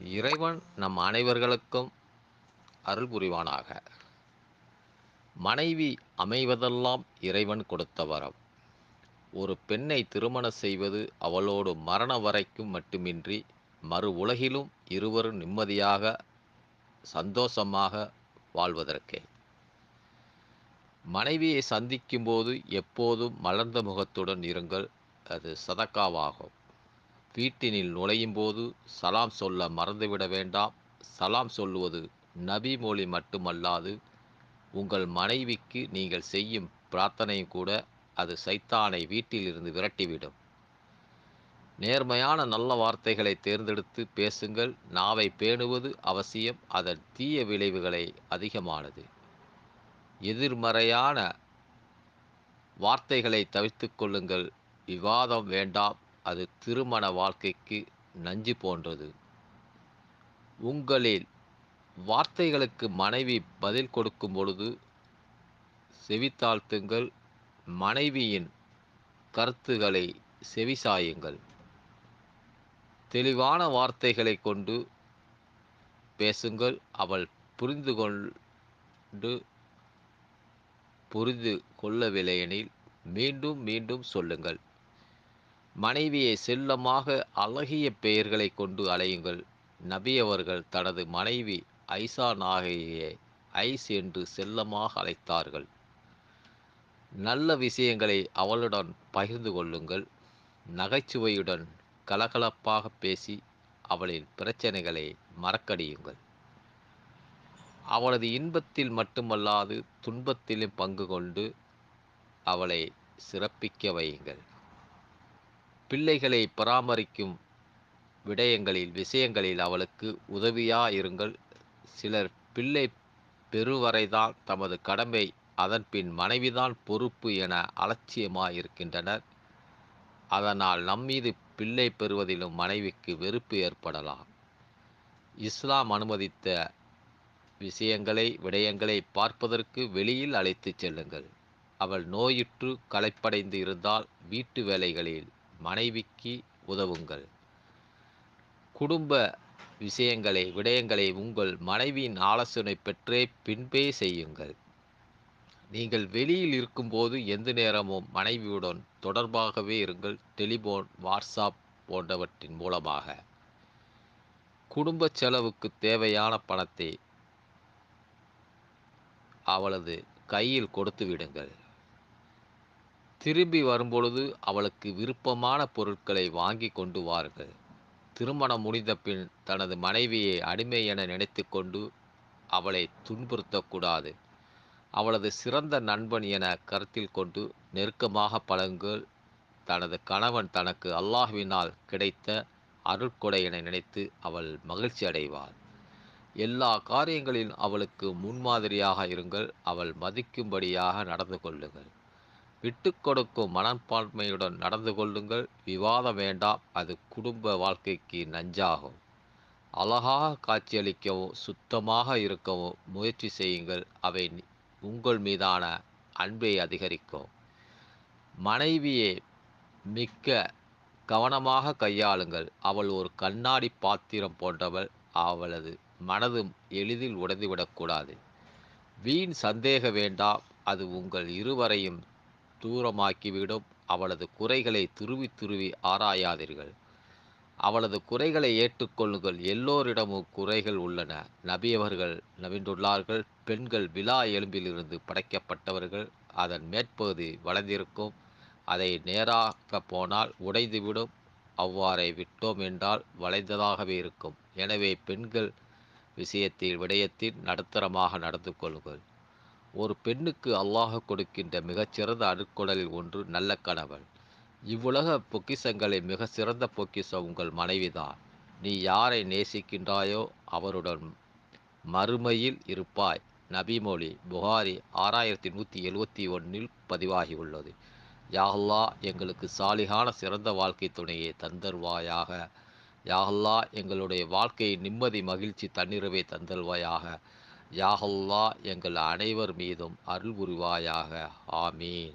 இறைவன் நம் அனைவர்களுக்கும் அருள் புரிவானாக. மனைவி அமைவதெல்லாம் இறைவன் கொடுத்த வரம். ஒரு பெண்ணை திருமணம் செய்வது அவளோடு மரண வரைக்கும் மட்டுமின்றி மறு உலகிலும் இருவரும் நிம்மதியாக சந்தோஷமாக வாழ்வதற்கே. மனைவியை சந்திக்கும்போது எப்போதும் மலர்ந்த முகத்துடன் இருங்கள். அது சதக்காவாகும். வீட்டினில் நுழையும் போது சலாம் சொல்ல மறந்துவிட வேண்டாம். சலாம் சொல்லுவது நபி மொழி மட்டுமல்லாது உங்கள் மனைவிக்கு நீங்கள் செய்யும் பிரார்த்தனையும் கூட அது சைத்தானை வீட்டிலிருந்து விரட்டிவிடும். நேர்மையான நல்ல வார்த்தைகளை தேர்ந்தெடுத்து பேசுங்கள். நாவை பேணுவது அவசியம். அதன் தீய விளைவுகளை அதிகமானது. எதிர்மறையான வார்த்தைகளை தவிர்த்து கொள்ளுங்கள். விவாதம் வேண்டாம். அது திருமண வாழ்க்கைக்கு நஞ்சு போன்றது. உங்களில் வார்த்தைகளுக்கு மனைவி பதில் கொடுக்கும் பொழுது செவித்தாழ்த்துங்கள் மனைவியின் கருத்துகளை செவிசாயுங்கள் தெளிவான வார்த்தைகளை கொண்டு பேசுங்கள் அவள் புரிந்து கொண்டு புரிந்து கொள்ளவில்லையெனில் மீண்டும் மீண்டும் சொல்லுங்கள். மனைவியை செல்லமாக அழகிய பெயர்களை கொண்டு அலையுங்கள் நபி அவர்கள் தனது மனைவி ஐசா நாகையை ஐஸ் என்று செல்லமாக அழைத்தார்கள். நல்ல விஷயங்களை அவளுடன் பகிர்ந்து கொள்ளுங்கள். நகைச்சுவையுடன் கலகலப்பாக பேசி அவளின் பிரச்சனைகளை மறக்கடியுங்கள். அவளது இன்பத்தில் மட்டுமல்லாது துன்பத்திலும் பங்கு கொண்டு அவளை சிறப்பிக்க வையுங்கள். பிள்ளைகளை பராமரிக்கும் விடயங்களில் விஷயங்களில் அவளுக்கு உதவியாயிருங்கள். சிலர் பிள்ளை பெறுவரைதான் தமது கடமை. அதன்பின் மனைவிதான் பொறுப்பு என அலட்சியமாயிருக்கின்றனர். அதனால் நம்மீது பிள்ளை பெறுவதிலும் மனைவிக்கு வெறுப்பு ஏற்படலாம். இஸ்லாம் அனுமதித்த விஷயங்களை விடயங்களை பார்ப்பதற்கு வெளியில் அழைத்துச் செல்லுங்கள். அவள் நோயுற்று களைப்படைந்து இருந்தால் வீட்டு வேலைகளில் மனைவிக்கு உதவுங்கள். குடும்ப விஷயங்களை விடயங்களை உங்கள் மனைவியின் ஆலோசனை பெற்றே பின்பே செய்யுங்கள். நீங்கள் வெளியில் இருக்கும்போது எந்த நேரமும் மனைவியுடன் தொடர்பாகவே இருங்கள். டெலிபோன் வாட்ஸ்அப் போன்றவற்றின் மூலமாக. குடும்ப செலவுக்கு தேவையான பணத்தை அவளது கையில் கொடுத்து விடுங்கள். திரும்பி வரும்பொழுது அவளுக்கு விருப்பமான பொருட்களை வாங்கி கொண்டு வார்கள் திருமணம் முடிந்த பின் தனது மனைவியை அடிமை என நினைத்து கொண்டு அவளை துன்புறுத்தக்கூடாது. அவளது சிறந்த நண்பன் என கருத்தில் கொண்டு நெருக்கமாக பழங்கள் தனது கணவன் தனக்கு அல்லாஹ்வினால் கிடைத்த அருட்கொடை என நினைத்து அவள் மகிழ்ச்சி அடைவாள். எல்லா காரியங்களிலும் அவளுக்கு முன்மாதிரியாக இருங்கள். அவள் மதிக்கும்படியாக நடந்து கொள்ளுங்கள். விட்டு கொடுக்கும் மனப்பான்மையுடன் நடந்து கொள்ளுங்கள். விவாதம் வேண்டாம். அது குடும்ப வாழ்க்கைக்கு நஞ்சாகும். அழகாக காட்சியளிக்கவும் சுத்தமாக இருக்கவும் முயற்சி செய்யுங்கள். அவை உங்கள் மீதான அன்பை அதிகரிக்கும். மனைவியை மிக்க கவனமாக கையாளுங்கள். அவள் ஒரு கண்ணாடி பாத்திரம் போன்றவள். அவளது மனதும் எளிதில் உடைந்துவிடக்கூடாது வீண் சந்தேக வேண்டாம். அது உங்கள் இருவரையும் தூரமாக்கிவிடும். அவளது குறைகளை துருவி துருவி ஆராயாதீர்கள். அவளது குறைகளை ஏற்றுக்கொள்ளுங்கள். எல்லோரிடமும் குறைகள் உள்ளன. நபியவர்கள் நவிண்டுள்ளார்கள் பெண்கள் விழா எலும்பிலிருந்து படைக்கப்பட்டவர்கள். அதன் மேற்பகுதி வளைந்திருக்கும் அதை நேராக போனால் உடைந்துவிடும். அவ்வாறே விட்டோம் என்றால் வளைந்ததாகவே இருக்கும். எனவே பெண்கள் விஷயத்தில் விடயத்தில் நடுத்தரமாக நடந்து கொள்ளுங்கள். ஒரு பெண்ணுக்கு அல்லாஹ் கொடுக்கின்ற மிகச்சிறந்த அருட்கொடலில் ஒன்று நல்ல கணவன். இவ்வுலக பொக்கிசங்களை மிக சிறந்த பொக்கிஷம் உங்கள் மனைவிதான். நீ யாரை நேசிக்கின்றாயோ அவருடன் மறுமையில் இருப்பாய். நபிமொழி புகாரி ஆறாயிரத்தி நூற்றி எழுவத்தி ஒன்றில் பதிவாகியுள்ளது. யாஹல்லா எங்களுக்கு சாலிகான சிறந்த வாழ்க்கை துணையை தந்தருவாயாக. யாஹல்லா எங்களுடைய வாழ்க்கையை நிம்மதி மகிழ்ச்சி தன்னிறவை தந்தல்வாயாக யாஹல்லா எங்கள் அனைவர் மீதும் அருள் புரிவாயாக. ஆமீன்.